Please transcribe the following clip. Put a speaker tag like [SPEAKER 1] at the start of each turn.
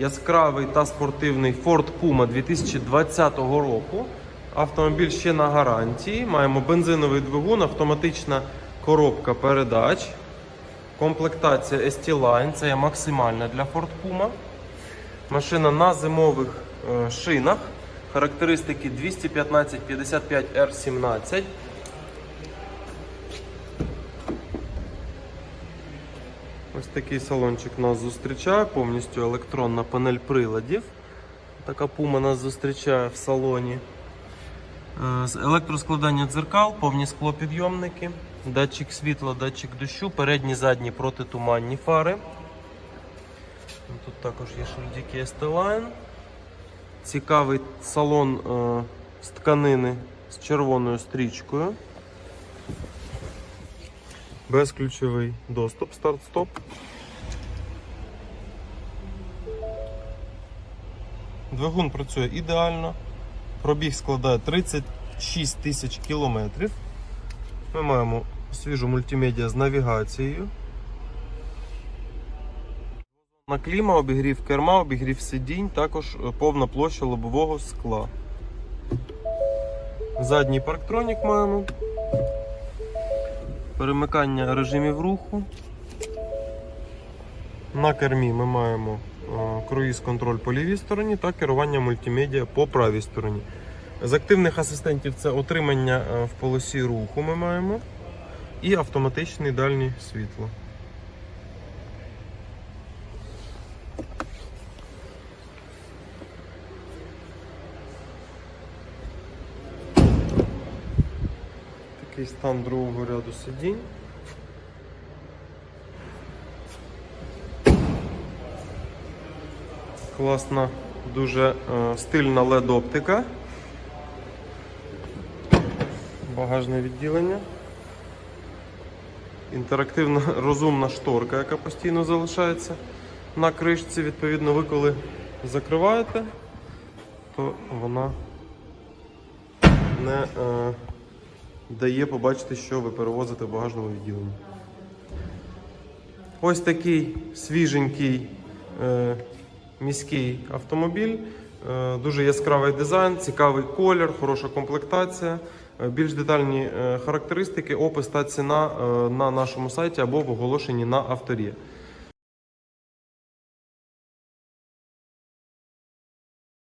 [SPEAKER 1] яскравий та спортивний Ford Puma 2020 року. Автомобіль ще на гарантії. Маємо бензиновий двигун, автоматична коробка передач. Комплектація ST-Line, це є максимальна для Ford Puma. Машина на зимових е, шинах. Характеристики 215 55 R17. Ось такий салончик нас зустрічає, повністю електронна панель приладів. Така пума нас зустрічає в салоні. Е, Електроскладання дзеркал, повні склопідйомники, датчик світла, датчик дощу, передні задні протитуманні фари. Тут також є шильдики ST-Line. Цікавий салон е, з тканини з червоною стрічкою. Безключовий доступ, старт-стоп. Двигун працює ідеально. Пробіг складає 36 тисяч кілометрів. Ми маємо свіжу мультимедіа з навігацією. На кліма, обігрів керма, обігрів сидінь, також повна площа лобового скла. Задній парктронік маємо. Перемикання режимів руху. На кермі ми маємо е, круїз-контроль по лівій стороні та керування мультимедіа по правій стороні. З активних асистентів це отримання е, в полосі руху ми маємо і автоматичне дальнє світло. Такий стан другого ряду сидінь. Класна, дуже е, стильна LED оптика. Багажне відділення. Інтерактивна розумна шторка, яка постійно залишається на кришці. Відповідно, ви коли закриваєте, то вона не е, дає побачити, що ви перевозите в багажному відділенні. Ось такий свіженький е, міський автомобіль. Е, дуже яскравий дизайн, цікавий колір, хороша комплектація. Е, Більш детальні е, характеристики, опис та ціна е, на нашому сайті або в оголошенні на авторі.